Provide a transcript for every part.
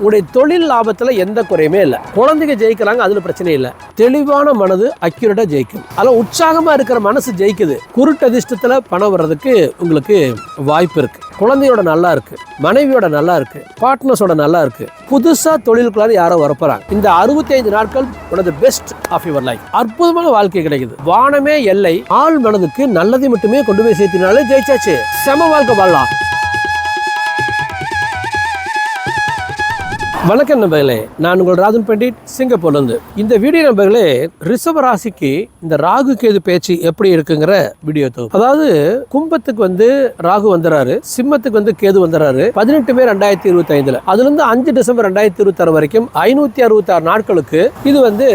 உடைய தொழில் லாபத்துல எந்த குறையுமே இல்லை. குழந்தைங்க ஜெயிக்கிறாங்க அதுல பிரச்சனை இல்லை. தெளிவான மனது அக்யூரேட்டா ஜெயிக்கும். அதெல்லாம் உற்சாகமா இருக்கிற மனசு ஜெயிக்குது. குருட்டு அதிர்ஷ்டத்துல பணம் வர்றதுக்கு உங்களுக்கு வாய்ப்பு இருக்கு. குழந்தையோட நல்லா இருக்கு. மனைவியோட நல்லா இருக்கு. பார்ட்னர்ஸோட நல்லா இருக்கு. புதுசா தொழிலுக்குள்ளார யாரோ வரப்போறாங்க. இந்த அறுபத்தி ஐந்து நாட்கள் உனது பெஸ்ட் ஆஃப் யுவர் லைஃப் அற்புதமான வாழ்க்கை கிடைக்குது. வானமே எல்லை ஆள் மனதுக்கு நல்லதை மட்டுமே கொண்டு போய் சேர்த்தினாலே ஜெயிச்சாச்சு. செம வாழ்க்கை வாழலாம். வணக்கம் நண்பர்களே. நான் உங்கள் ராஜன் பண்டிட் சிங்கப்பூர்லேருந்து. இந்த வீடியோ நண்பர்களே ரிஷப ராசிக்கு இந்த ராகு கேது பேச்சு எப்படி இருக்குங்கிற வீடியோ தொகுப்பு. அதாவது கும்பத்துக்கு வந்து ராகு வந்துறாரு சிம்மத்துக்கு வந்து கேது வந்துறாரு. பதினெட்டு மே ரெண்டாயிரத்தி இருபத்தி ஐந்துல அதுல இருந்து அஞ்சு டிசம்பர் ரெண்டாயிரத்தி இருபத்தி ஆறு வரைக்கும் ஐநூத்தி அறுபத்தி ஆறு நாட்களுக்கு இது வந்து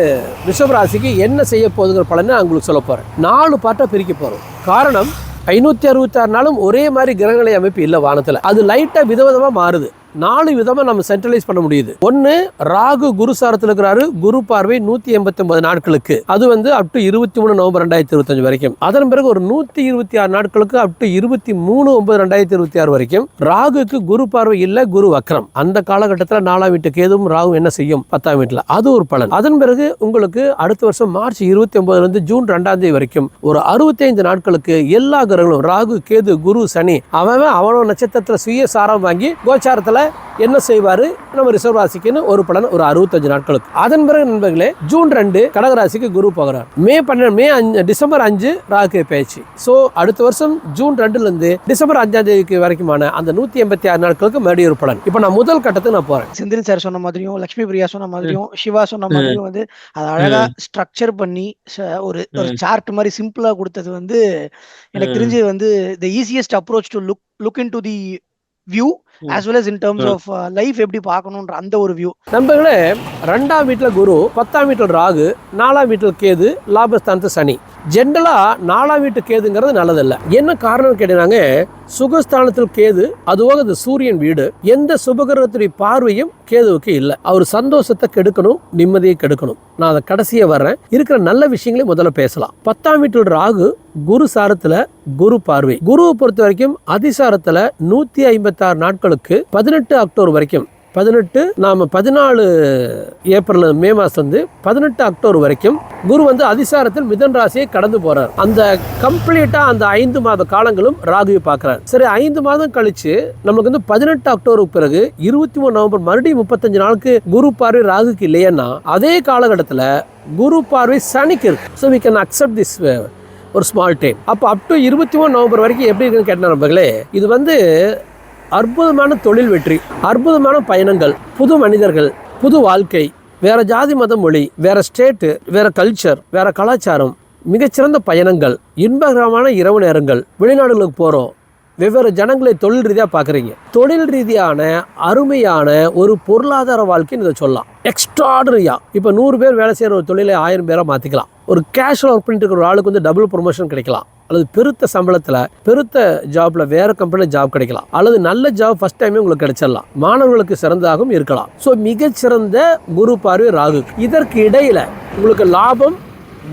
ரிஷப ராசிக்கு என்ன செய்ய போகுதுங்கிற பலனை உங்களுக்கு சொல்ல போறேன். நாலு பாட்டை பிரிக்க போறோம். காரணம் ஐநூத்தி அறுபத்தி ஆறு நாளும் ஒரே மாதிரி கிரகநிலை அமைப்பு இல்லை வானத்துல. அது லைட்டா விதவிதமா மாறுது. நாலு விதமாக நம்ம சென்ட்ரலைஸ் பண்ண முடியுது. ஒன்று ராகு குரு சாரத்தில் இருக்கிறாரு. குரு பார்வை நூற்றி எண்பத்தி ஒன்பது நாட்களுக்கு. அது வந்து அப் டு இருபத்தி மூணு நவம்பர் ரெண்டாயிரத்தி இருபத்தஞ்சு வரைக்கும். அதன் பிறகு ஒரு நூற்றி இருபத்தி ஆறு நாட்களுக்கு அப் டு இருபத்தி மூணு ஒன்பது ரெண்டாயிரத்தி இருபத்தி ஆறு வரைக்கும் ராகுக்கு குரு பார்வை இல்லை குரு வக்ரம். அந்த காலகட்டத்தில் நாலாம் வீட்டுக்கு எதுவும் ராகு என்ன செய்யும்? பத்தாம் வீட்டில். அது ஒரு பலன். அதன் பிறகு உங்களுக்கு அடுத்த வருஷம் மார்ச் இருபத்தி ஒன்பதுலேருந்து ஜூன் ரெண்டாம் தேதி வரைக்கும் ஒரு அறுபத்தைந்து நாட்களுக்கு எல்லா கிரகங்களும் ராகு கேது குரு சனி அவன் அவனோட நட்சத்திரத்தில் சுய சாரம் வாங்கி கோச்சாரத்தில் என்ன செய்வாரு? நம்ம ரிசர்வ் ராசிக்குன்னு ஒரு பலன் ஒரு அறுபத்தஞ்சு நாட்களுக்கு. அதன் பிறகு நண்பர்களே ஜூன் ரெண்டு கடகராசிக்கு குரு போகிறார். மே பன்னெண்டு மே அஞ்சு டிசம்பர் அஞ்சு ராகு பேச்சு. ஸோ அடுத்த வருஷம் ஜூன் ரெண்டுல இருந்து டிசம்பர் அஞ்சாம் தேதிக்கு வரைக்குமான அந்த நூத்தி எண்பத்தி ஆறு நாட்களுக்கு மறுபடியும் ஒரு பலன். இப்போ நான் முதல் கட்டத்துக்கு நான் போறேன். செந்தில் சார் சொன்ன மாதிரியும் லக்ஷ்மி பிரியா சொன்ன மாதிரியும் சிவா சொன்ன மாதிரியும் வந்து அதை அழகா ஸ்ட்ரக்சர் பண்ணி ஒரு ஒரு சார்ட் மாதிரி சிம்பிளா கொடுத்தது வந்து எனக்கு. தெரிஞ்சு வந்து the easiest approach to look look into the view. As well as in terms. Of life எப்படி பார்க்கணுன்ற அந்த ஒரு வியூ நண்பர்களே ரெண்டாம் வீட்டில் குரு பத்தாம் வீட்டில் ராகு நாலாம் வீட்டில் கேது லாபஸ்தானத்து சனி. ஜென்ரலா நாலாம் வீட்டு கேதுங்கிறது நல்லதில்ல. என்ன காரணம் கேட்டீங்கன்னா சுகஸ்தானத்தில் கேது அதுவாக அது சூரியன் வீடு. எந்த சுபகிரகத்துடைய பார்வையும் கேதுவுக்கு இல்லை. அவர் சந்தோஷத்தை கெடுக்கணும் நிம்மதியை கெடுக்கணும். நான் அதை கடைசியா வர்றேன். இருக்கிற நல்ல விஷயங்களையும் முதல்ல பேசலாம். பத்தாம் வீட்டில் ராகு குரு சாரத்துல குரு பார்வை. குருவை பொறுத்த வரைக்கும் அதிசாரத்துல நூத்தி ஐம்பத்தாறு நாட்களுக்கு பதினெட்டு அக்டோபர் வரைக்கும் பதினெட்டு நாம பதினாலு ஏப்ரல் மே மாசம் வந்து பதினெட்டு அக்டோபர் வரைக்கும் குரு வந்து அதிசாரத்தில் மிதன் ராசியை கடந்து போறார். அந்த கம்ப்ளீட்டா அந்த ஐந்து மாத காலங்களும் ராகுவை பார்க்கிறார். சரி ஐந்து மாதம் கழிச்சு நமக்கு வந்து பதினெட்டு அக்டோபருக்கு பிறகு இருபத்தி மூணு நவம்பர் மறுபடியும் முப்பத்தஞ்சு நாளுக்கு குரு பார்வை ராகுக்கு இல்லையன்னா அதே காலகட்டத்தில் குரு பார்வை சனிக்கு இருக்கு. So we can accept this ஒரு ஸ்மால் டைம் அப்போ அப் டு இருபத்தி மூணு நவம்பர் வரைக்கும் எப்படி இருக்குன்னு கேட்டேன் நண்பர்களே? இது வந்து அற்புதமான தொழில் வெற்றி அற்புதமான பயணங்கள் புது மனிதர்கள் புது வாழ்க்கை வேற ஜாதி மத மொழி வேற ஸ்டேட்டு வேற கல்ச்சர் வேற கலாச்சாரம் மிகச்சிறந்த பயணங்கள் இன்பகரமான இரவு நேரங்கள் வெளிநாடுகளுக்கு போகிறோம் வெவ்வேறு ஜனங்களை தொழில் ரீதியாக பார்க்குறீங்க தொழில் ரீதியான அருமையான ஒரு பொருளாதார வாழ்க்கைன்னு இதை சொல்லலாம். எக்ஸ்ட்ராடனரியாக இப்போ நூறு பேர் வேலை செய்கிற ஒரு தொழிலை ஆயிரம் பேராக மாற்றிக்கலாம் ஒரு கேஷுவல் ஒர்க் பண்ணிட்டு இருக்கிற ஒரு ஆளுக்கு வந்து டபுள் ப்ரொமோஷன் கிடைக்கலாம். அல்லது பெருத்த சம்பளத்தில் பெருத்த ஜாப்ல வேற கம்பெனியில் ஜாப் கிடைக்கலாம். அல்லது நல்ல ஜாப் ஃபர்ஸ்ட் டைமே உங்களுக்கு கிடைச்சிடலாம். மாணவர்களுக்கு சிறந்ததாகவும் இருக்கலாம். ஸோ மிகச்சிறந்த குரு பார்வை ராகு. இதற்கு இடையில உங்களுக்கு லாபம்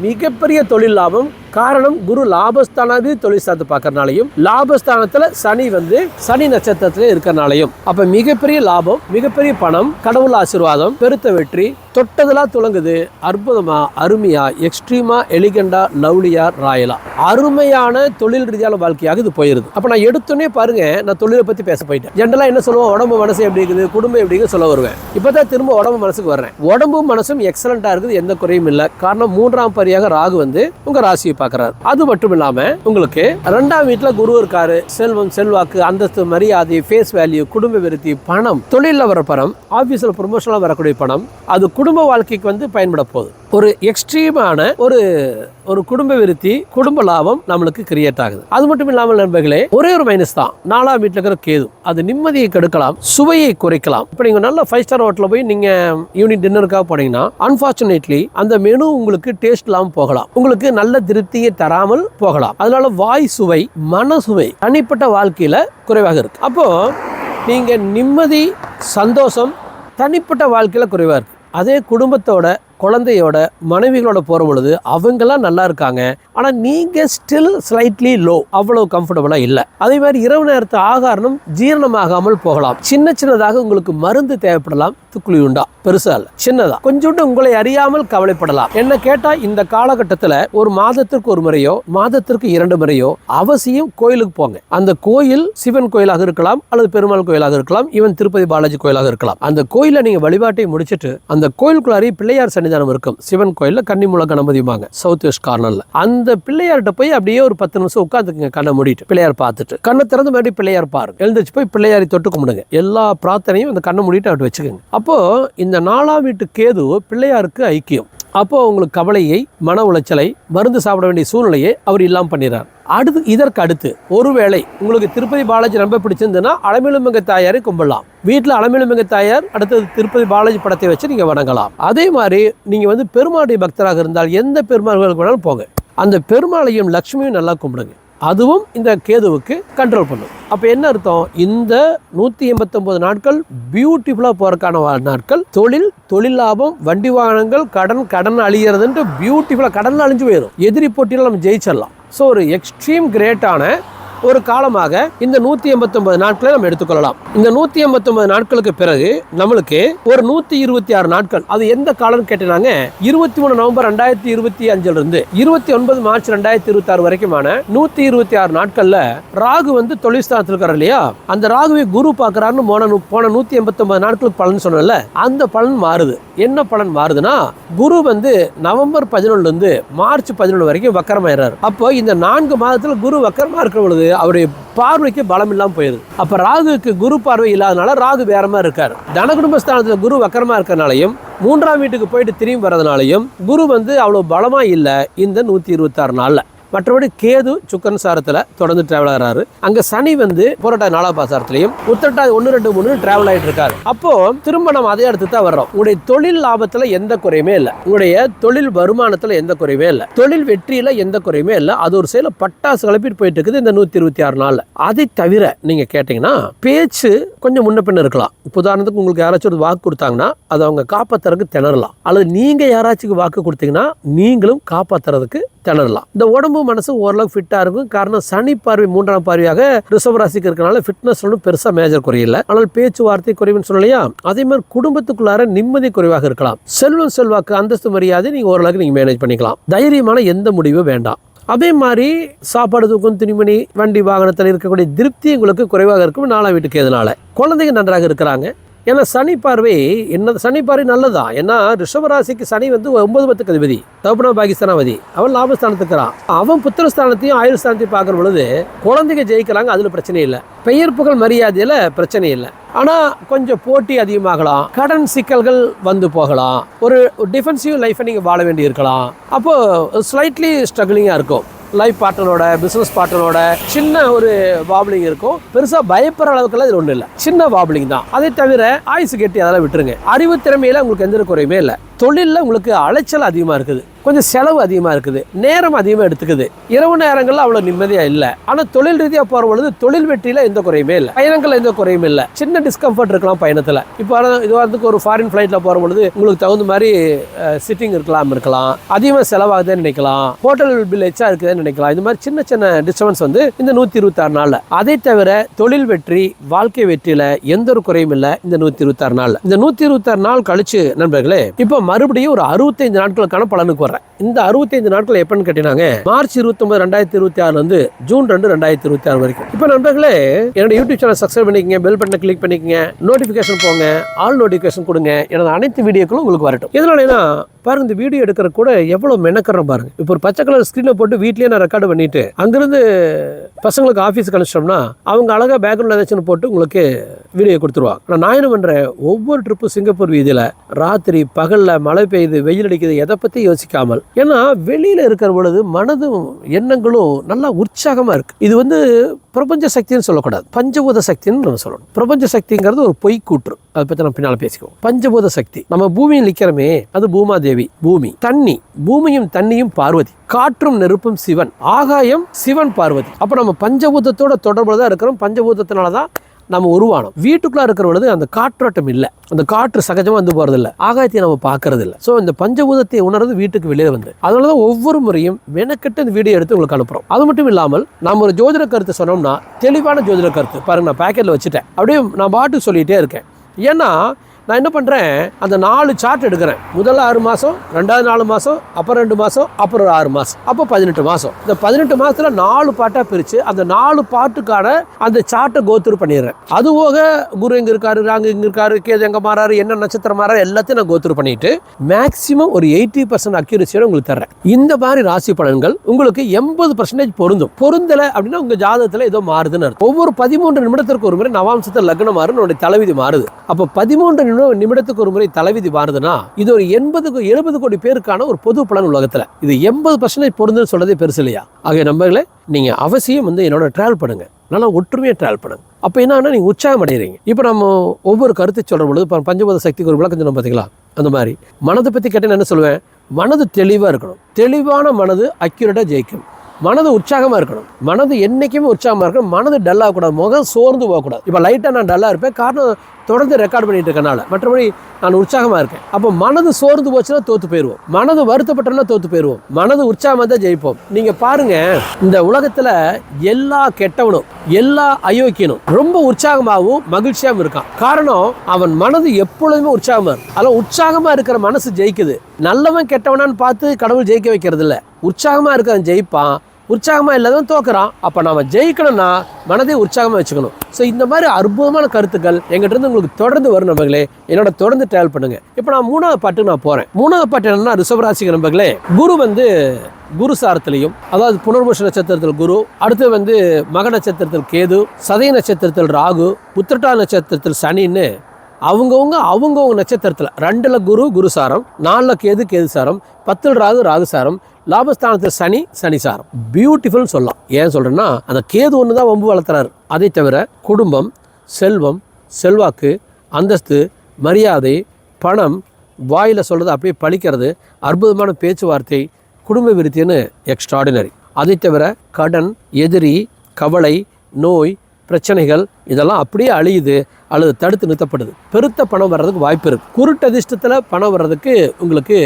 மிகப்பெரிய தொழில் லாபம் காரணம் குரு லாபஸ்தானாவே தொழில் ஸ்தானத்தை பார்க்கறனாலையும் லாபஸ்தானத்துல சனி வந்து சனி நட்சத்திரத்துல இருக்கிறனாலையும். அப்ப மிகப்பெரிய லாபம் மிகப்பெரிய பணம் கடவுள் ஆசீர்வாதம் பெருத்த வெற்றி தொட்டதெல்லாம் துளங்குது. அற்புதமா அருமையா எக்ஸ்ட்ரீமா எலிகண்டா லவ்லியா ராயலா. அருமையான தொழில் ரீதியான வாழ்க்கையாக இது போயிருது. அப்ப நான் எடுத்தோன்னே பாருங்க நான் தொழிலை பத்தி பேச போயிட்டேன். ஜென்ரலா என்ன சொல்லுவோம்? உடம்பு மனசு எப்படி இருக்குது? குடும்பம் எப்படி இருக்குது சொல்ல வருவேன். இப்பதான் திரும்ப உடம்பு மனசுக்கு வர்றேன். உடம்பும் மனசும் எக்ஸலண்டா இருக்குது எந்த குறையும் இல்லை. காரணம் மூன்றாம் பரியாக ராகு வந்து உங்க ராசியை பார்க்கறாரு. அது மட்டும் இல்லாம உங்களுக்கு ரெண்டாம் வீட்டுல குரு இருக்காரு. செல்வம் செல்வாக்கு அந்தஸ்து மரியாதை ஃபேஸ் வேல்யூ குடும்ப விருத்தி பணம் தொழிலில் வர பணம் ஆபீஸ்ல ப்ரொமோஷன்ல வரக்கூடிய பணம் அது குடும்ப வாழ்க்கைக்கு வந்து பயன்பட போகுது. ஒரு எக்ஸ்ட்ரீமான ஒரு ஒரு குடும்ப விருத்தி குடும்ப லாபம் நம்மளுக்கு கிரியேட் ஆகுது. அது மட்டும் இல்லாமல் நண்பர்களே ஒரே ஒரு மைனஸ் தான். நாலாம் வீட்டில் இருக்கிற கேது. அது நிம்மதியை கெடுக்கலாம் சுவையை குறைக்கலாம். இப்போ நீங்கள் நல்ல ஃபைவ் ஸ்டார் ஹோட்டலில் போய் நீங்கள் ஈவினிங் டின்னருக்காக போனீங்கன்னா அன்பார்ச்சுனேட்லி அந்த மெனு உங்களுக்கு டேஸ்ட் இல்லாமல் போகலாம். உங்களுக்கு நல்ல திருப்தியை தராமல் போகலாம். அதனால வாய் சுவை மன சுவை தனிப்பட்ட வாழ்க்கையில் குறைவாக இருக்கு. அப்போ நீங்கள் நிம்மதி சந்தோஷம் தனிப்பட்ட வாழ்க்கையில் குறைவாக இருக்கு. அதே குடும்பத்தோட குழந்தையோட மனைவிகளோட போகிற பொழுது அவங்கெல்லாம் நல்லா இருக்காங்க. ஆனால் நீங்கள் ஸ்டில் ஸ்லைட்லி லோ அவ்வளோ கம்ஃபர்டபுளாக இல்லை. அதே மாதிரி இரவு நேரத்து ஆகாரம் ஜீரணமாகாமல் போகலாம். சின்ன சின்னதாக உங்களுக்கு மருந்து தேவைப்படலாம். துக்குழி உண்டா? பெருசா இல்லை. சின்னதா? கொஞ்சோண்டு உங்களை அறியாமல் கவலைப்படலாம். என்ன கேட்டால் இந்த காலகட்டத்தில் ஒரு மாதத்திற்கு ஒரு முறையோ மாதத்திற்கு இரண்டு முறையோ அவசியம் கோயிலுக்கு போங்க. அந்த கோயில் சிவன் கோயிலாக இருக்கலாம் அல்லது பெருமாள் கோயிலாக இருக்கலாம் ஈவன் திருப்பதி பாலாஜி கோயிலாக இருக்கலாம். அந்த கோயிலை நீங்கள் வழிபாட்டை முடிச்சுட்டு அந்த கோயிலுக்குள்ளாரி பிள்ளையார் சன்னிதானம் இருக்கும். சிவன் கோயிலில் கன்னிமூல கணபதிம்பாங்க சவுத் வெஸ்ட் கார்னரில் அந்த பிள்ளையார்கிட்ட போய் அப்படியே ஒரு பத்து நிமிஷம் உட்காந்துக்குங்க கண்ணை மூடிட்டு. பிள்ளையார் பார்த்துட்டு. கண்ணை திறந்து மறுபடியும் பிள்ளையார் பாருங்க. எழுந்திரிச்சு போய் பிள்ளையாரை தொட்டு கும்பிடுங்க. எல்லா பிரார்த்தனையும் அந்த கண்ணை மூடிட்டு அப்படி வச்சுக்கோங்க. அப்போ இந்த நாலாம் வீட்டு கேது பிள்ளையாருக்கு ஐக்கியம். அப்போ உங்களுக்கு கவலையை மன உளைச்சலை மருந்து சாப்பிட வேண்டிய சூழ்நிலையை அவர் இல்லாமல் பண்ணிடுறார். அடுத்து இதற்கு அடுத்து ஒருவேளை உங்களுக்கு திருப்பதி பாலாஜி ரொம்ப பிடிச்சிருந்ததுன்னா அலமேலுமங்க தாயாரை கும்பிடலாம். வீட்டில் அலமேலுமங்க தாயார் அடுத்தது திருப்பதி பாலாஜி படத்தை வச்சு நீங்கள் வணங்கலாம். அதே மாதிரி நீங்கள் வந்து பெருமாளுடைய பக்தராக இருந்தால் எந்த பெருமாளுக்கு வேணாலும் போங்க. அந்த பெருமாளையும் லக்ஷ்மியும் நல்லா கும்பிடுங்க. அதுவும் இந்த கேதுவுக்கு கண்ட்ரோல் பண்ணும். அப்போ என்ன அர்த்தம்? இந்த நூற்றி எண்பத்தொம்போது நாட்கள் பியூட்டிஃபுல்லாக போகிறக்கான நாட்கள். தொழில் தொழில் லாபம் வண்டி வாகனங்கள் கடன் கடன் அழிகிறதுன்ட்டு பியூட்டிஃபுல்லாக கடன் அழிஞ்சு போயிடும் எதிரி போட்டியில் நம்ம ஜெயிச்சிடலாம். ஸோ ஒரு எக்ஸ்ட்ரீம் கிரேட்டான ஒரு காலமாக இந்த நூற்றி எண்பத்தொன்பது நாட்களை நம்ம எடுத்துக்கொள்ளலாம். இந்த நூற்றி எண்பத்தொன்பது நாட்களுக்கு பிறகு நம்மளுக்கு ஒரு நூற்றி இருபத்தி ஆறு நாட்கள். அது எந்த காலம்னு கேட்டீங்கன்னா இருபத்தி மூணு நவம்பர் ரெண்டாயிரத்தி இருபத்தி அஞ்சுல இருந்து இருபத்தி ஒன்பது மார்ச் ரெண்டாயிரத்தி இருபத்தி ஆறு வரைக்குமான நூற்றி இருபத்தி ஆறு நாட்கள்ல ராகு வந்து தொழில் ஸ்தானத்தில் இருக்கார் இல்லையா? அந்த ராகுவை குரு பார்க்கறாருன்னு போன நூ- போன நூற்றி எண்பத்தொன்பது நாட்களுக்கு பலன் சொன்னல அந்த பலன் மாறுது. என்ன பலன் மாறுதுன்னா குரு வந்து நவம்பர் பதினொன்னுல இருந்து மார்ச் பதினொன்று வரைக்கும் வக்கரமாயிடுறாரு அப்போ இந்த நான்கு மாதத்தில் குரு வக்கரமா இருக்கிற பொழுது அவருடைய பார்வைக்கு பலம் இல்லாமல் போயிருது. அப்ப ராகுவுக்கு குரு பார்வை இல்லாதனால ராகு வேற மாதிரி இருக்காரு. தன குடும்பஸ்தானத்துல குரு வக்கரமாக இருக்கிறனாலையும் மூன்றாம் வீட்டுக்கு போயிட்டு திரும்பி வரதுனாலையும் குரு வந்து அவ்வளவு பலமா இல்லை இந்த நூத்தி இருபத்தாறு நாளில். மற்றபடி கேது சுக்கரன் சாரத்தில் தொடர்ந்து டிராவல் ஆகிறாரு. அங்கே சனி வந்து புரட்டாதி நாலா பாசாரத்திலையும் உத்தரட்டாதி ஒன்று ரெண்டு மூணு டிராவல் ஆகிட்டு இருக்காரு. அப்போ திரும்ப நம்ம அதே இடத்துக்கு தான் வர்றோம். உங்களுடைய தொழில் லாபத்தில் எந்த குறையுமே இல்லை. உங்களுடைய தொழில் வருமானத்தில் எந்த குறையுமே இல்லை. தொழில் வெற்றியில் எந்த குறையுமே இல்லை. அது ஒரு செயல பட்டாசு கிளப்பிட்டு போயிட்டு இருக்குது இந்த நூற்றி இருபத்தி ஆறு நாளில். அதை தவிர நீங்கள் கேட்டிங்கன்னா பேச்சு கொஞ்சம் முன்ன பின்ன இருக்கலாம். உதாரணத்துக்கு உங்களுக்கு யாராச்சும் ஒரு வாக்கு கொடுத்தாங்கன்னா அதை அவங்க காப்பாற்றுறதுக்கு திணறலாம். அல்லது நீங்கள் யாராச்சும் வாக்கு கொடுத்தீங்கன்னா நீங்களும் காப்பாற்றுறதுக்கு திணறலாம். இந்த உடம்பு மனசு ஓரளவுக்கு ஃபிட்டாக இருக்கும். காரணம் சனி பார்வை மூன்றாம் பார்வையாக ரிசர்வ் ராசிக்கு இருக்கனால ஃபிட்னஸ் ஒன்றும் பெருசாக மேஜர் குறையில்லை ஆனால் பேச்சுவார்த்தை குறைவுன்னு சொல்லலையா அதே மாதிரி குடும்பத்துக்குள்ளார நிம்மதி குறைவாக இருக்கலாம். செல்வம் செல்வாக்கு அந்தஸ்து மரியாதை நீங்கள் ஓரளவுக்கு நீங்கள் மேனேஜ் பண்ணிக்கலாம். தைரியமான எந்த முடிவும் வேண்டாம். அதே மாதிரி சாப்பாடு தூக்கம் துணிமணி வண்டி வாகனத்தில் இருக்கக்கூடிய திருப்தி உங்களுக்கு குறைவாக இருக்கும். நாலாம் வீட்டுக்கு எதனால? குழந்தைங்க நன்றாக இருக்கிறாங்க. ஏன்னா சனி பார்வை என்ன சனி பார்வை நல்லதான் ஏன்னா ரிஷபராசிக்கு சனி வந்து ஒன்பது பத்துக்கு அதிபதி. தகுப்பனா பாகிஸ்தானாவதி அவன் லாபஸ்தானத்துக்குறான். அவன் புத்திரஸ்தானத்தையும் ஆயுள் ஸ்தானத்தையும் பார்க்குற பொழுது குழந்தைங்க ஜெயிக்கிறாங்க அதில் பிரச்சனை இல்லை. பெயர் புகழ் மரியாதையில் பிரச்சனை இல்லை. ஆனால் கொஞ்சம் போட்டி அதிகமாகலாம். கடன் சிக்கல்கள் வந்து போகலாம். ஒரு டிஃபென்சிவ் லைஃப்பை நீங்கள் வாழ வேண்டி இருக்கலாம் அப்போது ஸ்லைட்லி ஸ்ட்ரகிளிங்காக இருக்கும். லைஃப் பார்ட்னரோட பிஸ்னஸ் பார்ட்னரோட சின்ன ஒரு வாப்லிங் இருக்கும். பெருசாக பயப்படுற அளவுக்குலாம் இது ஒன்றும் இல்லை. சின்ன வாப்லிங் தான். அதை தவிர ஆயுசு கட்டி அதெல்லாம் விட்டுருங்க. அறிவு திறமையில உங்களுக்கு எந்த குறையுமே இல்லை. தொழிலில் உங்களுக்கு அலைச்சல் அதிகமாக இருக்குது. கொஞ்சம் செலவு அதிகமாக இருக்குது. நேரம் அதிகமாக எடுத்துக்குது. இரவு நேரங்களில் அவ்வளோ நிம்மதியாக இல்லை. ஆனால் தொழில் ரீதியாக போகிற பொழுது தொழில் வெற்றியில் எந்த குறையுமே இல்லை. பயணங்கள் எந்த குறையும் இல்லை. சின்ன டிஸ்கம்ஃபர்ட் இருக்கலாம் பயணத்தில். இப்போ இதுவாரத்துக்கு ஒரு ஃபாரின் ஃப்ளைட்டில் போகிற பொழுது உங்களுக்கு தகுந்த மாதிரி சிட்டிங் இருக்கலாம் இருக்கலாம். அதிகமாக செலவாகுதுன்னு நினைக்கலாம். ஹோட்டல் பில் எச்சா இருக்குதுன்னு நினைக்கலாம். இந்த மாதிரி சின்ன சின்ன டிஸ்டர்பன்ஸ் வந்து இந்த நூற்றி இருபத்தாறு நாளில். அதை தவிர தொழில் வெற்றி வாழ்க்கை வெற்றியில் எந்த ஒரு குறையும் இல்லை இந்த நூற்றி இருபத்தாறு நாளில். இந்த நூற்றி இருபத்தாறு நாள் கழிச்சு நண்பர்களே இப்போ மறுபடியும் ஒரு அறுபத்தைந்து நாட்களுக்கான பலனுக்கு வர்றேன் இந்த அறுபத்தைந்து நாட்கள் எப்பன்னு கேட்டீங்கன்னா மார்ச் இருபத்தொன்பது ரெண்டாயிரத்தி இருபத்தி ஆறுல இருந்து ஜூன் ரெண்டு ரெண்டாயிரத்தி இருபத்தி ஆறு வரைக்கும். இப்போ நண்பர்களே என்னோட யூடியூப் சேனல் சப்ஸ்கிரைப் பண்ணிக்கங்க பெல் பட்டனை கிளிக் பண்ணிக்கங்க நோட்டிஃபிகேஷன் போங்க ஆல் நோட்டிஃபிகேஷன் கொடுங்க. எனது அனைத்து வீடியோக்களும் உங்களுக்கு வரட்டும். எதனாலனா பாருங்க இந்த வீடியோ எடுக்கிற கூட எவ்வளோ மெனக்கிறோம் பாருங்க. இப்போ ஒரு பச்சை கலர் ஸ்க்ரீனை போட்டு வீட்லேயே நான் ரெக்கார்டு பண்ணிட்டு அங்கேருந்து பசங்களுக்கு ஆஃபீஸுக்கு அனுப்பிச்சிட்டோம்னா அவங்க அழகாக பேக்ரவுண்ட் ஏதாச்சும் போட்டு உங்களுக்கு வீடியோ கொடுத்துருவாங்க. ஆனால் நான் என்ன பண்ணுறேன் ஒவ்வொரு ட்ரிப்பு சிங்கப்பூர் வீதியில் ராத்திரி பகலில் மழை பெய்யுது வெயில் அடிக்குது எதை பற்றி யோசிக்காமல். ஏன்னா வெளியில் இருக்கிற பொழுது மனதும் எண்ணங்களும் நல்லா உற்சாகமாக இருக்குது இது வந்து பிரபஞ்ச சக்தின்னு சொல்லக்கூடாது. பஞ்சபூத சக்தின்னு நம்ம சொல்லணும். பிரபஞ்ச சக்திங்கிறது ஒரு பொய் கூற்று அதை பற்றி நம்ம பின்னால் பேசிக்குவோம். பஞ்சபூத சக்தி. நம்ம பூமியில் நிற்கிறோமே அது பூமாதேவி பூமி. தண்ணி. பூமியும் தண்ணியும் பார்வதி. காற்றும் நெருப்பும் சிவன். ஆகாயம் சிவன் பார்வதி. அப்போ நம்ம பஞ்சபூதத்தோட தொடர்புல தான் இருக்கிறோம். பஞ்சபூதத்தினால தான் நம்ம உருவானோம். வீட்டுக்குள்ளே இருக்கிற பொழுது அந்த காற்றோட்டம் இல்லை. அந்த காற்று சகஜமாக வந்து போகிறதில்ல ஆகாயத்தை நம்ம பார்க்கறது இல்லை ஸோ இந்த பஞ்சபூதத்தை உணர்றது வீட்டுக்கு வெளியே வந்து அதனால தான் ஒவ்வொரு முறையும் மெனக்கெட்டு இந்த வீடியோ எடுத்து உங்களுக்கு அனுப்புறோம். அது மட்டும் இல்லாமல் நம்ம ஒரு ஜோதிட கருத்து சொன்னோம்னா தெளிவான ஜோதிட கருத்து. பாருங்க நான் பேக்கெட்டில் வச்சுட்டேன். அப்படியே நான் பாட்டு சொல்லிகிட்டே இருக்கேன். ஏன்னா நான் என்ன பண்ணுறேன் அந்த நாலு சார்ட் எடுக்கிறேன். முதல் ஆறு மாதம் ரெண்டாவது நாலு மாதம் அப்புறம் ரெண்டு மாதம் அப்புறம் ஒரு ஆறு மாதம் அப்போ பதினெட்டு மாதம் இந்த பதினெட்டு மாதத்தில் நாலு பாட்டாக பிரித்து அந்த நாலு பாட்டுக்கான அந்த சார்ட்டை கோத்துரு பண்ணிடுறேன். அது போக குரு எங்கே இருக்காரு ராங்கு எங்கே இருக்காரு கேது எங்கே மாறாரு என்ன நட்சத்திரம் மாறாரு எல்லாத்தையும் நான் கோத்துரு பண்ணிட்டு மேக்ஸிமம் ஒரு எயிட்டி பர்சன்ட் அக்யூரஸியோட உங்களுக்கு தர்றேன். இந்த மாதிரி ராசி பலன்கள் உங்களுக்கு எண்பது பர்சன்டேஜ் பொருந்தும். பொருந்தலை அப்படின்னா உங்கள் ஜாதகத்தில் ஏதோ மாறுதுன்னு ஒவ்வொரு பதிமூன்று நிமிடத்திற்கு ஒரு முறை நவாம்சத்தில் லக்னம் மாறுன்னு தலைவிதி மாறுது. அப்போ பதிமூன்று நிமிடத்துக்கு ஒரு முறை தலைவிதி மாறுதுன்னா இது ஒரு எண்பதுக்கு எழுபது கோடி பேருக்கான ஒரு பொது பலன் உலகத்தில். இது எண்பது பர்சன்டேஜ் பொருந்துன்னு சொல்றதே பெருசு இல்லையா? ஆகிய நம்பர்களே நீங்கள் அவசியம் வந்து என்னோட ட்ராவல் பண்ணுங்க. நல்லா ஒற்றுமையாக ட்ராவல் பண்ணுங்க. அப்போ என்னன்னா நீங்கள் உற்சாகம் அடைகிறீங்க இப்போ நம்ம ஒவ்வொரு கருத்தை சொல்கிற பொழுது இப்போ பஞ்சபூத சக்திக்கு ஒரு விளக்கம் சொன்னோம் பார்த்தீங்களா அந்த மாதிரி மனதை பற்றி கேட்டேன்னு என்ன சொல்லுவேன்? மனது தெளிவாக இருக்கணும். தெளிவான மனது அக்யூரேட்டாக ஜெயிக்கும் மனது உற்சாகமாக இருக்கணும். மனது என்றைக்குமே உற்சாகமாக இருக்கணும். மனது டல்லாக கூடாது முகம் சோர்ந்து போகக்கூடாது. இப்போ லைட்டாக நான் டல்லாக இருப்பேன். காரணம் தொடர்ந்து ரெக்கார்ட் பண்ணிட்டு இருக்கனால மற்றபடி நான் உற்சாகமாக இருக்கேன். அப்போ மனது சோர்ந்து போச்சுன்னா தோற்று போயிடுவோம் மனது வருத்தப்பட்டோம்னா தோற்று போயிடுவோம் மனது உற்சாகமாக தான் ஜெயிப்போம். நீங்கள் பாருங்கள் இந்த உலகத்தில் எல்லா கெட்டவனும் எல்லா அயோக்கியனும் ரொம்ப உற்சாகமாகவும் மகிழ்ச்சியாகவும் இருக்கான். காரணம் அவன் மனது எப்பொழுதுமே உற்சாகமாக இருக்கும். அதெல்லாம் உற்சாகமாக இருக்கிற மனசு ஜெயிக்குது. நல்லவன் கெட்டவனான்னு பார்த்து கடவுள் ஜெயிக்க வைக்கிறது இல்லை உற்சாகமாக இருக்கிறவன் ஜெயிப்பான். உற்சாகமாக இல்லாதவன் தோக்குறான். அப்போ நம்ம ஜெயிக்கணும்னா மனதை உற்சாகமாக வச்சுக்கணும். ஸோ இந்த மாதிரி அற்புதமான கருத்துக்கள் எங்கிட்ட இருந்து உங்களுக்கு தொடர்ந்து வரும் நம்பர்களே என்னோட தொடர்ந்து ட்ராவல் பண்ணுங்க. இப்போ நான் மூணாவது பாட்டுக்கு நான் போகிறேன் மூணாவது பாட்டு என்னன்னா ரிஷபராசிக்கு நம்பர்களே குரு வந்து குரு சாரத்திலையும் அதாவது புனர்பூஷ நட்சத்திரத்தில் குரு அடுத்து வந்து மக நட்சத்திரத்தில் கேது சதய நட்சத்திரத்தில் ராகு உத்திரட்டா நட்சத்திரத்தில் சனின்னு அவங்கவுங்க அவங்கவுங்க நட்சத்திரத்தில் ரெண்டில் குரு குரு சாரம் நாலில் கேது கேது சாரம் பத்தில் ராகு ராகு சாரம் லாபஸ்தானத்தில் சனி சனி பியூட்டிஃபுல்னு சொல்லலாம். ஏன் சொல்கிறேன்னா அந்த கேது ஒன்று தான் வம்பு வளர்த்துறாரு. அதை தவிர குடும்பம் செல்வம் செல்வாக்கு அந்தஸ்து மரியாதை பணம் வாயில் சொல்கிறது அப்படியே பழிக்கிறது அற்புதமான பேச்சுவார்த்தை குடும்ப விருத்தின்னு எக்ஸ்ட்ராடினரி அதை தவிர கடன் எதிரி கவலை நோய் பிரச்சனைகள் இதெல்லாம் அப்படியே அழியுது. அல்லது தடுத்து நிறுத்தப்படுது. பெருத்த பணம் வர்றதுக்கு வாய்ப்பு இருக்குது குருட்டதிர்ஷ்டத்தில் பணம் வர்றதுக்கு உங்களுக்கு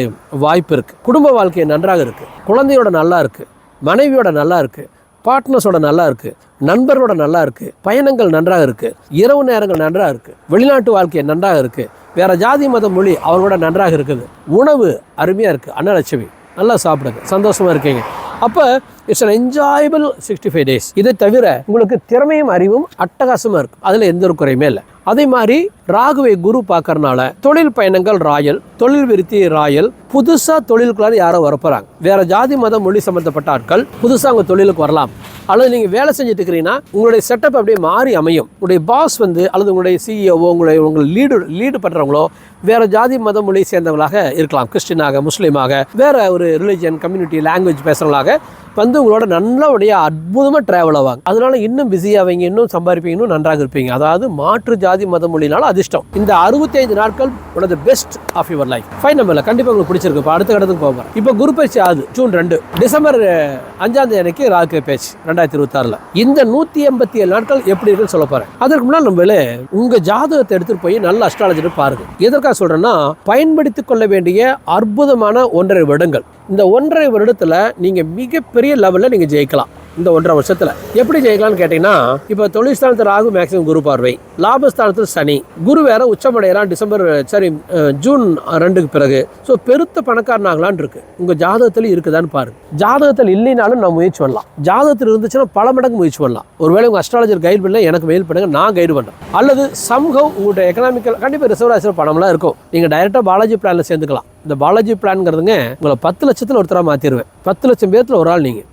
வாய்ப்பு இருக்குது குடும்ப வாழ்க்கை நன்றாக இருக்குது குழந்தையோட நல்லா இருக்குது மனைவியோட நல்லா இருக்குது பார்ட்னர்ஸோட நல்லா இருக்குது நண்பரோட நல்லா இருக்குது பயணங்கள் நன்றாக இருக்குது இரவு நேரங்கள் நன்றாக இருக்குது வெளிநாட்டு வாழ்க்கை நன்றாக இருக்குது வேறு ஜாதி மத மொழி அவரோட நன்றாக இருக்குது. உணவு அருமையாக இருக்குது அன்னலட்சுமி நல்லா சாப்பிடுங்க. சந்தோஷமாக இருக்கீங்க. அப்போ it's an enjoyable sixty five days இதை தவிர உங்களுக்கு திறமையும் அறிவும் அட்டகாசமாக இருக்கும் அதில் எந்த ஒரு குறையுமே இல்லை. அதே மாதிரி ராகுவை குரு பார்க்கறனால தொழில் பயணங்கள் ராயல் தொழில் விருத்தி ராயல். புதுசாக தொழிலுக்குள்ளார யாரோ வரப்போகிறாங்க வேற ஜாதி மதம் மொழி சம்மந்தப்பட்ட ஆட்கள் புதுசாக அவங்க தொழிலுக்கு வரலாம். அல்லது நீங்கள் வேலை செஞ்சுட்டு இருக்கிறீங்கன்னா உங்களுடைய செட்டப் அப்படியே மாறி அமையும். உங்களுடைய பாஸ் வந்து அல்லது உங்களுடைய சிஇஓவோ உங்களுடைய உங்கள் லீடு லீடு பண்ணுறவங்களோ வேற ஜாதி மத மொழியை சேர்ந்தவங்களாக இருக்கலாம். கிறிஸ்டினாக முஸ்லீமாக வேற ஒரு ரிலிஜன் கம்யூனிட்டி லாங்குவேஜ் பேசுகிறவங்களாக வந்து உங்களோட நல்லபடியாக அற்புதமாக ட்ராவல் ஆவாங்க. அதனால இன்னும் பிஸியாவீங்க இன்னும் சம்பாதிப்பீங்க இன்னும் நன்றாக இருப்பீங்க. அதாவது மாற்று ஜாதி மத மொழினால அதிர்ஷ்டம். இந்த அறுபத்தைந்து நாட்கள் one of the best of your life fine நம்பர்ல கண்டிப்பாக உங்களுக்கு பிடிச்சிருக்கு. இப்போ அடுத்த கடத்துக்கு போகிறேன் இப்போ குரு பயிற்சி ஆகுது ஜூன் ரெண்டு. டிசம்பர் அஞ்சாம் தேதி அன்னைக்கு ராகு பேச்சு ரெண்டாயிரத்தி இருபத்தாறில். இந்த நூற்றி எண்பத்தி ஏழு நாட்கள் எப்படி இருக்குன்னு சொல்ல போகிறேன் அதற்கு முன்னால் நம்மளே உங்கள் ஜாதகத்தை எடுத்துகிட்டு போய் நல்ல அஸ்ட்ராலஜி பாருங்க. எதற்காக சொல்கிறேன்னா பயன்படுத்திக் கொள்ள வேண்டிய அற்புதமான ஒன்றரை வருடங்கள். இந்த ஒன்றரை வருடத்தில் நீங்கள் மிகப்பெரிய லெவலில் நீங்கள் ஜெயிக்கலாம். இந்த ஒன்றரை வருஷத்தில். எப்படி ஜெயிக்கலாம்னு கேட்டிங்கன்னா இப்போ தொழில்ஸ்தானத்தில் ராகு மேக்ஸிமம் குரு பார்வை. லாபஸ்தானத்தில் சனி. குரு வேற உச்சமடையலாம் டிசம்பர் சரி ஜூன் ரெண்டுக்கு பிறகு. ஸோ பெருத்த பணக்காரன் ஆகலான் இருக்கு. உங்கள் ஜாதகத்தில் இருக்குதான்னு பாருங்க. ஜாதகத்தில் இல்லைனாலும் நான் முயற்சி பண்ணலாம். ஜாதகத்தில் இருந்துச்சுன்னா பல மடங்கு முயற்சி பண்ணலாம். ஒருவேளை உங்கள் அஸ்ட்ராலஜர் கைடு பண்ணல எனக்கு மெயில் பண்ணுங்க நான் கைடு பண்ணுறேன் அல்லது சம்ஹவ் உங்கள்கிட்ட எக்கனாமிக்கல் கண்டிப்பாக ரிசர்வ் ராசியில் பணம்லாம் இருக்கும். நீங்கள் டைரெக்டாக பாலாஜி பிளானில் சேர்ந்துக்கலாம். இந்த பாலாஜி பிளான்ங்கிறதுங்க உங்களை பத்து லட்சத்தில் ஒருத்தராக மாற்றிடுவேன் பத்து லட்சம் பேர்த்தில் ஒரு ஆள் நீங்கள்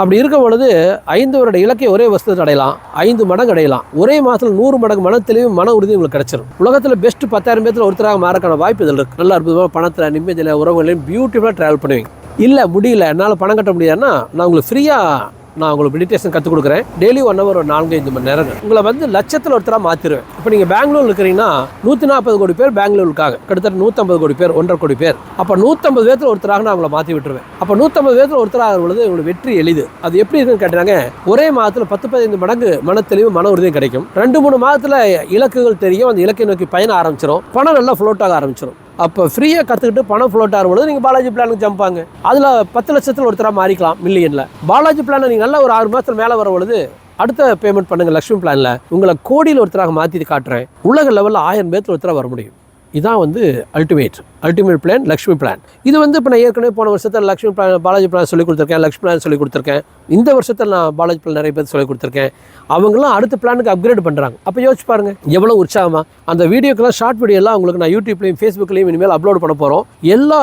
அப்படி இருக்கும் பொழுது ஐந்து வருட இலக்கை ஒரே வருஷத்தில் அடையலாம். ஐந்து மடங்கு அடையலாம். ஒரே மாதத்தில் நூறு மடங்கு மன தெளிவு மன உறுதி உங்களுக்கு கிடைச்சிடும் உலகத்தில் பெஸ்ட் பத்தாயிரம் பேர்த்தில் ஒருத்தராக மாறக்கான வாய்ப்பு இதில் இருக்குது நல்ல அற்புதமாக பணத்தில் நிம்மதியில் உறவுகளையும் பியூட்டிஃபுல்லாக ட்ராவல் பண்ணுவீங்க. இல்லை முடியல. என்னால் பணம் கட்ட முடியாதுன்னா நான் உங்களுக்கு ஃப்ரீயாக நான் உங்களுக்கு மெடிடேஷன் கற்றுக் கொடுக்குறேன். டெய்லி ஒன் ஹவர் ஒரு நான்கு ஐந்து மணி நேரம் உங்களை வந்து லட்சத்தில் ஒருத்தராக மாற்றிடுவேன் இப்போ நீங்கள் பெங்களூர் இருக்கிறீங்கன்னா நூற்றி நாற்பது கோடி பேர் பெங்களூர் இருக்காங்க கிட்டத்தட்ட நூற்றம்பது கோடி பேர் ஒன்றரை கோடி பேர். அப்போ நூற்றம்பது பேர்த்தில் ஒருத்தராக நான் உங்களை மாற்றி விட்டுருவேன். அப்போ நூற்றம்பது பேர்த்தில் ஒருத்தராக பொழுது உங்களுக்கு வெற்றி எளிது. அது எப்படி இருக்குன்னு கேட்டாங்க ஒரே மாதத்தில் பத்து பதினைந்து மடங்கு மனத்தெளிவு மன உறுதியும் கிடைக்கும். ரெண்டு மூணு மாதத்தில் இலக்குகள் தெரியும். அந்த இலக்கை நோக்கி பயணம் ஆரம்பிச்சிடும் பணம் நல்லா ஃப்ளோட் ஆக ஆரம்பிச்சிடும் அப்போ ஃப்ரீயாக கற்றுக்கிட்டு பணம் ஃப்ளோட் ஆகும் பொழுது நீங்கள் பாலாஜி பிளானுக்கு ஜம்பாங்க அதில் பத்து லட்சத்தில் ஒருத்தராக மாறிக்கலாம் மில்லியனில் பாலாஜி பிளானை நீங்கள் நல்லா ஒரு ஆறு மாதத்தில் மேலே வர பொழுது அடுத்த பேமெண்ட் பண்ணுங்கள் லக்ஷ்மி பிளானில் உங்களை கோடியில் ஒருத்தராக மாற்றி காட்டுறேன். உலக லெவலில் ஆயிரம் பேர்த்தில் ஒருத்தராக வர முடியும். இதான் வந்து ultimate ultimate plan Lakshmi plan இது வந்து இப்போ நான் ஏற்கனவே போன வருஷத்தில் லக்ஷ்மி பிளான் பாலாஜி பிளான் சொல்லி கொடுத்துருக்கேன் லக்ஷ்மி பிளான் சொல்லி கொடுத்துருக்கேன். இந்த வருஷத்தில் நான் பாலாஜி பிளான் நிறைய பேர் சொல்லி கொடுத்துருக்கேன். அவங்களாம் அடுத்த பிளானுக்கு அப்கிரேட் பண்ணுறாங்க அப்போ யோசிச்சு பாருங்கள் எவ்வளோ உற்சாகமாக அந்த வீடியோக்கெல்லாம் ஷார்ட் வீடியோலாம் உங்களுக்கு நான் யூடியூப்லேயும் ஃபேஸ்புக்லேயும் இனிமேல் அப்லோட் பண்ண போகிறோம் எல்லா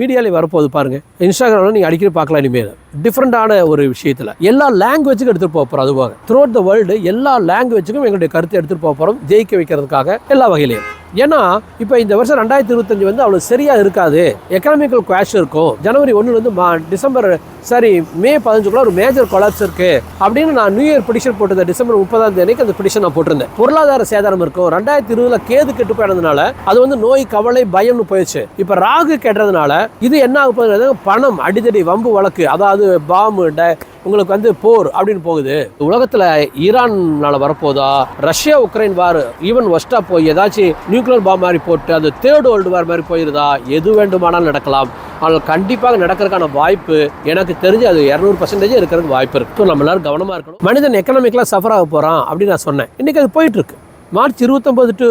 மீடியாலையும் வரப்போகுது பாருங்கள் இன்ஸ்டாகிராமில் நீங்கள் அடிக்கடி பார்க்கலாம் இனிமேல். டிஃப்ரெண்டான ஒரு விஷயத்தில். எல்லா லாங்குவேஜுக்கும் எடுத்துகிட்டு போக போகிறோம் அதுவாக. த்ரூ அவுட் த வேர்ல்டு எல்லா லாங்குவேஜுக்கும் எங்களுடைய கருத்தை எடுத்துகிட்டு போக போகிறோம் ஜெயிக்க வைக்கிறதுக்காக எல்லா வகையிலையும். ஏன்னா இப்போ இந்த வருஷம் ரெண்டாயிரத்தி இருபத்தஞ்சு வந்து அவ்வளோ சரியாக இருக்காது. எக்கனாமிக்கல் குவாஷ் இருக்கும். ஜனவரி ஒன்றுலேருந்து மா டிசம்பர் சாரி மே பதினஞ்சுக்குள்ள ஒரு மேஜர் கொலாப்ஸ் இருக்கு. அப்படின்னு நான் நியூ இயர் பிடிஷன் போட்டிருந்தேன். டிசம்பர் முப்பதாம் தேதிக்கு அந்த பிடிஷன் நான் போட்டிருந்தேன். பொருளாதார சேதாரம் இருக்கும். ரெண்டாயிரத்தி இருபதுல கேது கெட்டு போயிடுறதுனால அது வந்து நோய் கவலை பயம்னு போயிடுச்சு. இப்போ ராகு கெட்டதுனால இது என்ன ஆக பணம் அடிதடி வம்பு வழக்கு. அதாவது பாம்பு ட- உங்களுக்கு வந்து போர் அப்படின்னு போகுது. உலகத்தில் ஈரான்னால வரப்போதா? ரஷ்யா உக்ரைன் வார் ஈவன் ஒஸ்டா போய் ஏதாச்சும் நியூக்ளியர் பாம் மாதிரி போட்டு அது தேர்ட் வேர்ல்டு வார் மாதிரி போயிருதா? எது வேண்டுமானாலும் நடக்கலாம். ஆனால் கண்டிப்பாக நடக்கிறதுக்கான வாய்ப்பு எனக்கு தெரிஞ்சு அது இரநூறு பர்சன்டேஜ் இருக்கிறதுக்கு வாய்ப்பு இருக்கு. ஸோ நம்ம எல்லாரும் கவனமாக இருக்கணும். மனிதன் எக்கனாமிக்கலாக சஃபர் ஆக போகிறான் அப்படின்னு நான் சொன்னேன். இன்னைக்கு அது போயிட்டுருக்கு மார்ச் இருபத்தொம்பது டு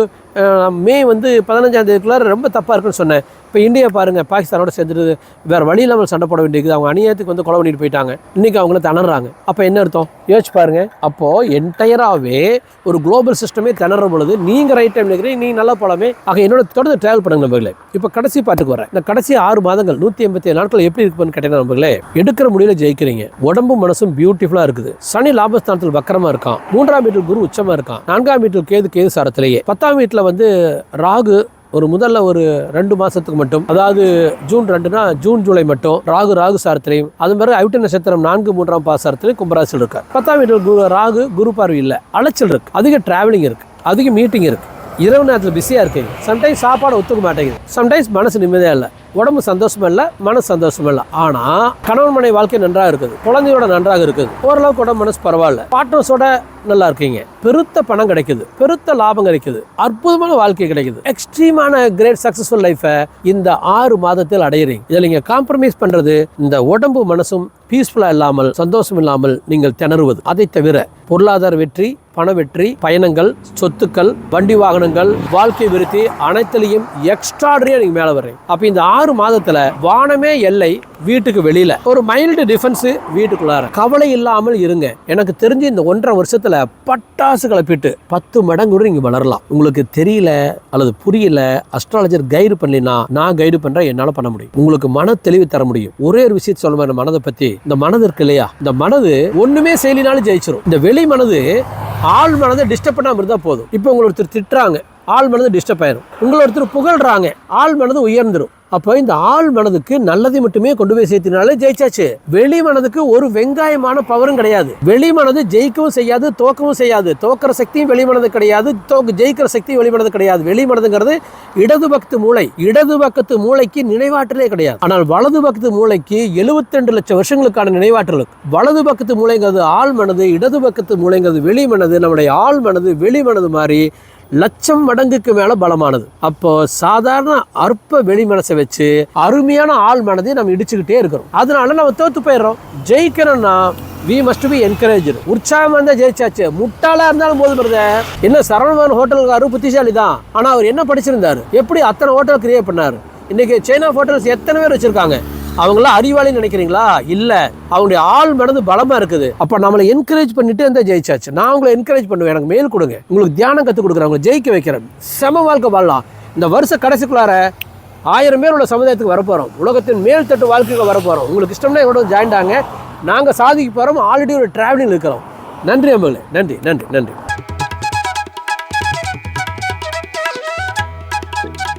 மே வந்து பதினஞ்சாந்தேதிக்குள்ளே ரொம்ப தப்பாக இருக்குன்னு சொன்னேன். இப்போ இந்தியா பாருங்கள் பாகிஸ்தானோட சேர்ந்துட்டு வேறு வழி இல்லாமல் சண்டை போட வேண்டியது அவங்க அநியாயத்துக்கு வந்து கொலை பண்ணிட்டு போயிட்டாங்க. இன்றைக்கி அவங்கள திணறாங்க. அப்போ என்ன அர்த்தம்? யோசிச்சு பாருங்கள் அப்போது என்டையராகவே ஒரு குளோபல் சிஸ்டமே திணற பொழுது நீங்கள் ரைட் டைம் நினைக்கிறீங்க நீங்கள் நல்லா போலாமே. ஆக என்னோட தொடர்ந்து ட்ராவல் பண்ணுங்க நம்பர்களே இப்போ கடைசி பாட்டுக்கு வரேன். இந்த கடைசி ஆறு மாதங்கள் நூற்றி எண்பத்தி ஏழு நாட்கள் எப்படி இருக்குன்னு கேட்டீங்கன்னா நம்பர்களே எடுக்கிற முடியல ஜெயிக்கிறீங்க. உடம்பும் மனசும் பியூட்டிஃபுல்லாக இருக்குது. சனி லாபஸ்தானத்தில் வக்கரமாக இருக்கான். மூன்றாம் வீட்டில் குரு உச்சமாக இருக்கான். நான்காம் வீட்டில் கேது கேது சாரத்திலேயே பத்தாம் வீட்டில் வந்து ராகு ஒரு முதல்ல ஒரு ரெண்டு மாதத்துக்கு மட்டும் அதாவது ஜூன் ரெண்டுனா ஜூன் ஜூலை மட்டும் ராகு ராகு சாரத்திலையும் அது மாதிரி அவிட்ட நட்சத்திரம் நான்கு மூன்றாம் பாசாரத்திலையும் கும்பராசியில் இருக்கார். பத்தாம் வீட்டில் குரு ராகு குரு பார்வை இல்லை அலைச்சல் இருக்குது அதிக ட்ராவலிங் இருக்குது அதிக மீட்டிங் இருக்குது இரவு நேரத்தில் பிஸியாக இருக்கீங்க. சம்டைம்ஸ் சாப்பாடு ஒத்துக்க மாட்டேங்குது. சம்டைம்ஸ் மனசு நிம்மதியாக இல்லை. உடம்பு சந்தோஷமா இல்லை மனசு சந்தோஷமா இல்லை. ஆனால் கணவன் மனை வாழ்க்கை நன்றாக இருக்குது. குழந்தையோட நன்றாக இருக்குது. ஓரளவுக்கு உடம்பு மனசு பரவாயில்ல. பார்ட்னர்ஸோட நல்லா இருக்கீங்க. பெருத்த பணம் கிடைக்குது. பெருத்த லாபம் கிடைக்குது. அற்புதமான வாழ்க்கை கிடைக்குது. எக்ஸ்ட்ரீமான கிரேட் சக்ஸஸ்ஃபுல் லைஃபை இந்த ஆறு மாதத்தில் அடையிறீங்க. இதில் நீங்கள் காம்ப்ரமைஸ் பண்ணுறது இந்த உடம்பு மனசும் பீஸ்ஃபுல்லாக இல்லாமல் சந்தோஷம் இல்லாமல் நீங்கள் திணறுவது. அதை தவிர பொருளாதார வெற்றி பண வெற்றி பயணங்கள் சொத்துக்கள் வண்டி வாகனங்கள் வாழ்க்கை விருத்தி அனைத்துலையும் எக்ஸ்ட்ராடரியா நீங்க மேல வர்றீங்க. அப்ப இந்த ஆறு மாதத்துல வானமே எல்லை வீட்டுக்கு வெளியில. ஒரு மைல்டு டிஃபென்ஸ் வீட்டுக்குள்ளார. கவலை இல்லாமல் இருங்க. எனக்கு தெரிஞ்சு இந்த ஒன்றரை வருஷத்துல பட்டாசு கிளப்பிட்டு பத்து மடங்கு கூட நீங்க வளரலாம். உங்களுக்கு தெரியல அல்லது புரியல அஸ்ட்ராலஜர் கைடு பண்ணலினா நான் கைடு பண்றேன் என்னால பண்ண முடியும். உங்களுக்கு மன தெளிவு தர முடியும். ஒரே ஒரு விஷயத்தை சொல்ல மனதை பத்தி. இந்த மனது இருக்கு இல்லையா? இந்த மனது ஒண்ணுமே செயலினாலும் ஜெயிச்சிரும். இந்த வெளி மனது ஆள் மனதை டிஸ்டர்ப் பண்ணாமல் இருந்தால் போதும். இப்போ உங்களை ஒருத்தர் திட்டுறாங்க ஆள் மனது டிஸ்டர்ப் ஆயிரும். உங்களை ஒருத்தர் புகழ்றாங்க ஆள் மனது உயர்ந்துடும் அப்போ இந்த ஆள் மனதுக்கு நல்லதை மட்டுமே கொண்டு போய் சேர்த்தினாலே ஜெயிச்சாச்சு. வெளி மனதுக்கு ஒரு வெங்காயமான பவரும் கிடையாது. வெளி மனது ஜெயிக்கவும் செய்யாது தோக்கவும் செய்யாது. தோக்கிற சக்தியும் வெளி மனது கிடையாது தோக்கு ஜெயிக்கிற சக்தியும் வெளி மனது கிடையாது. வெளி மனதுங்கிறது இடது பக்கத்து மூளை. இடது பக்கத்து மூளைக்கு நினைவாற்றலே கிடையாது. ஆனால் வலது பக்கத்து மூளைக்கு 72 லட்சம் வருஷங்களுக்கான நினைவாற்றல். வலது பக்கத்து மூளைங்கிறது ஆள் மனது இடது பக்கத்து மூளைங்கிறது வெளி மனது. நம்முடைய ஆள் மனது வெளி மனது மாதிரி லட்சம் மடங்குக்கு மேல பலமானது. அப்போ சாதாரண அற்ப வெளி மனசை வச்சு அருமையான ஆள் மனதை நம்ம இடிச்சுக்கிட்டே இருக்கிறோம். அதனால நம்ம தோத்து போயிடுறோம். ஜெயிக்கணும்னா வி மஸ்ட் பி என்கரேஜ் உற்சாகமா இருந்தா ஜெயிச்சாச்சு. முட்டாளா இருந்தாலும் போது பிரதர். என்ன சரவணன் ஹோட்டல்காரு புத்திசாலி தான். ஆனா அவர் என்ன படிச்சிருந்தாரு? எப்படி அத்தனை ஹோட்டல் கிரியேட் பண்ணாரு? இன்னைக்கு சைனா ஹோட்டல்ஸ் எத்தனை பேர் வச்சிருக்காங்க? அவங்களாம் அறிவாளின்னு நினைக்கிறீங்களா? இல்லை. அவங்களுடைய ஆள் மனது பலமாக இருக்குது. அப்போ நம்மளை என்கரேஜ் பண்ணிட்டு இருந்தால் ஜெயிச்சாச்சு. நான் உங்களை என்கரேஜ் பண்ணுவேன். எனக்கு மேல் கொடுங்க. உங்களுக்கு தியானம் கற்றுக் கொடுக்குறேன். உங்களை ஜெயிக்க வைக்கிறேன். செம வாழ்க்கை வாழலாம். இந்த வருஷ கடைசிக்குள்ளார ஆயிரம் பேர் உள்ள சமுதாயத்துக்கு வரப்போகிறோம் உலகத்தின் மேல் தட்டு வாழ்க்கைக்கு வரப்போகிறோம் உங்களுக்கு இஷ்டம்னா எங்களோட ஜாயின் ஆங்க. நாங்கள் சாதிக்க போகிறோம் ஆல்ரெடி ஒரு ட்ராவலிங் இருக்கிறோம். நன்றி அம்மங்களே நன்றி நன்றி நன்றி.